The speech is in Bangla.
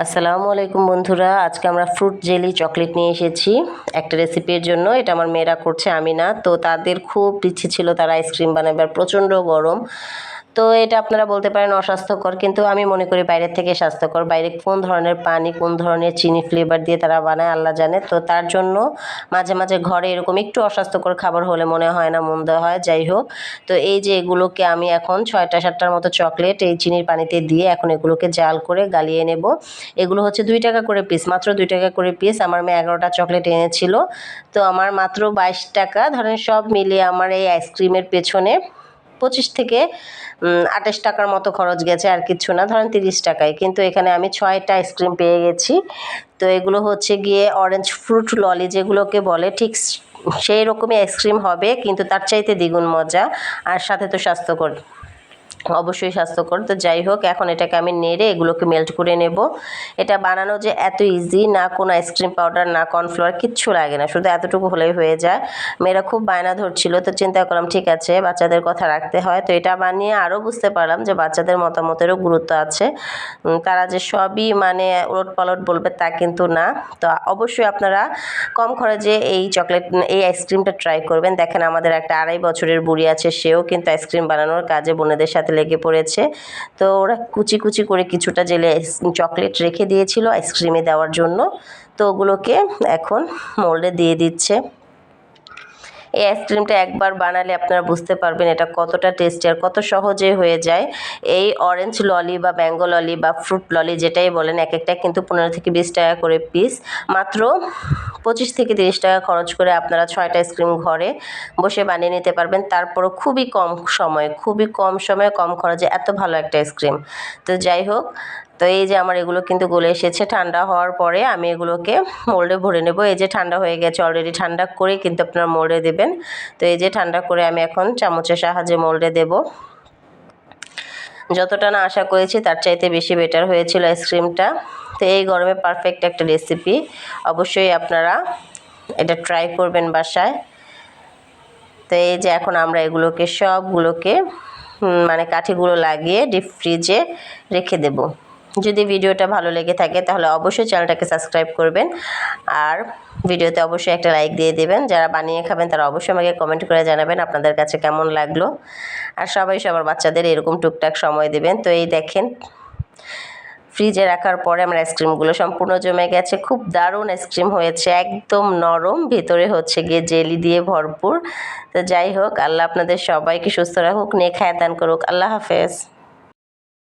আসসালামু আলাইকুম বন্ধুরা, আজকে আমরা ফ্রুট জেলি চকলেট নিয়ে এসেছি। একটা রেসিপির জন্য, এটা আমার মেয়েরা করছে আমি না তো তাদের খুব ইচ্ছে ছিল তারা আইসক্রিম বানাবার প্রচণ্ড গরম। তো এটা আপনারা বলতে পারেন অস্বাস্থ্যকর, কিন্তু আমি মনে করি বাইরের থেকে স্বাস্থ্যকর। বাইরে কোন ধরনের পানি, কোন ধরনের চিনি ফ্লেভার দিয়ে তারা বানায়, আল্লাহ জানে। তো তার জন্য মাঝে মাঝে ঘরে এরকম একটু অস্বাস্থ্যকর খাবার হলে মনে হয় না, মন্দ হয়, যাই হোক। তো এই যে এগুলোকে আমি এখন ছয়টা, সাতটার মতো চকলেট এই চিনির পানিতে দিয়ে এখন এগুলোকে জাল করে গালিয়ে নেব। এগুলো হচ্ছে দুই টাকা করে পিস মাত্র দুই টাকা করে পিস আমার মেয়ে এগারোটা চকলেট এনেছিল। তো আমার মাত্র বাইশ টাকা। ধরেন সব মিলিয়ে আমার এই আইসক্রিমের পেছনে পঁচিশ থেকে আঠাশ টাকার মতো খরচ গেছে আর কিছু না, ধরেন তিরিশ টাকায়। কিন্তু এখানে আমি ছয়টা আইসক্রিম পেয়ে গেছি। তো এগুলো হচ্ছে গিয়ে অরেঞ্জ ফ্রুট ললি যেগুলোকে বলে, ঠিক সেই রকমই আইসক্রিম হবে, কিন্তু তার চাইতে দ্বিগুণ মজা। আর সাথে তো স্বাস্থ্যকর। অবশ্যই স্বাস্থ্যকর। তো যাই হোক, এখন এটাকে আমি নেড়ে এগুলোকে মেল্ট করে নেব। এটা বানানো যে এত ইজি না কোনো আইসক্রিম পাউডার না কর্নফ্লাওয়ার কিচ্ছু লাগে না। শুধু এতটুকু হলেই হয়ে যায়। মেয়েরা খুব বায়না ধরছিল, তো চিন্তা করলাম, ঠিক আছে, বাচ্চাদের কথা রাখতে হয়। তো এটা বানিয়ে আরও বুঝতে পারলাম যে বাচ্চাদের মতামতেরও গুরুত্ব আছে। তারা যে সবই মানে উলট পালট বলবে তা কিন্তু না। তো অবশ্যই আপনারা কম খরচে এই চকলেট এই আইসক্রিমটা ট্রাই করবেন। দেখেন, আমাদের একটা আড়াই বছরের বুড়ি আছে, সেও কিন্তু আইসক্রিম বানানোর কাজে বোনেদের সাথে লেগে পড়েছে। তো ওরা কুচি কুচি করে কিছুটা জেলে চকলেট রেখে দিয়েছিল আইসক্রিমে দেওয়ার জন্য। তো ওগুলোকে এখন মোল্ডে দিয়ে দিচ্ছে। এই আইসক্রিমটা একবার বানালে আপনারা বুঝতে পারবেন এটা কতটা টেস্টি আর কত সহজে হয়ে যায়। এই অরেঞ্জ ললি বা ম্যাঙ্গো ললি বা ফ্রুট ললি যেটাই বলেন এক একটা কিন্তু পনেরো থেকে বিশ টাকা করে পিস মাত্র পঁচিশ থেকে তিরিশ টাকা খরচ করে আপনারা ছয়টা আইসক্রিম ঘরে বসে বানিয়ে নিতে পারবেন। তারপরও খুবই কম সময়ে, খুবই কম সময়ে, কম খরচে এত ভালো একটা আইসক্রিম। তো যাই হোক তো এই যে আমার এগুলো কিন্তু গলে এসেছে, ঠান্ডা হওয়ার পরে আমি এগুলোকে মোল্ডে ভরে নেব। এই যে ঠান্ডা হয়ে গেছে অলরেডি ঠান্ডা করে কিন্তু আপনার মোল্ডে দেবেন। তো এই যে ঠান্ডা করে আমি এখন চামচের সাহায্যে মোল্ডে দেব। যতটা না আশা করেছি, তার চাইতে বেশি বেটার হয়েছিল আইসক্রিমটা তো এই গরমে পারফেক্ট একটা রেসিপি অবশ্যই আপনারা এটা ট্রাই করবেন বাসায়। তো এই যে এখন আমরা এগুলোকে সবগুলোকে মানে কাঠিগুলো লাগিয়ে ডিপ ফ্রিজে রেখে দেবো। যদি ভিডিওটা ভালো লেগে থাকে, তাহলে অবশ্যই চ্যানেলটাকে সাবস্ক্রাইব করবেন। আর ভিডিওতে অবশ্যই একটা লাইক দিয়ে দেবেন। যারা বানিয়ে খাবেন, তারা অবশ্যই আমাকে কমেন্ট করে জানাবেন আপনাদের কাছে কেমন লাগল। আর সবাই সবার বাচ্চাদের এরকম টুকটাক সময় দেবেন। তো এই দেখেন, ফ্রিজে রাখার পরে আমার আইসক্রিমগুলো সম্পূর্ণ জমে গেছে। খুব দারুণ আইসক্রিম হয়েছে, একদম নরম, ভেতরে হচ্ছে গিয়ে জেলি দিয়ে ভরপুর। তো যাই হোক, আল্লাহ আপনাদের সবাইকে সুস্থ রাখুক নিয়ে খায় দান করুক। আল্লাহ হাফেজ।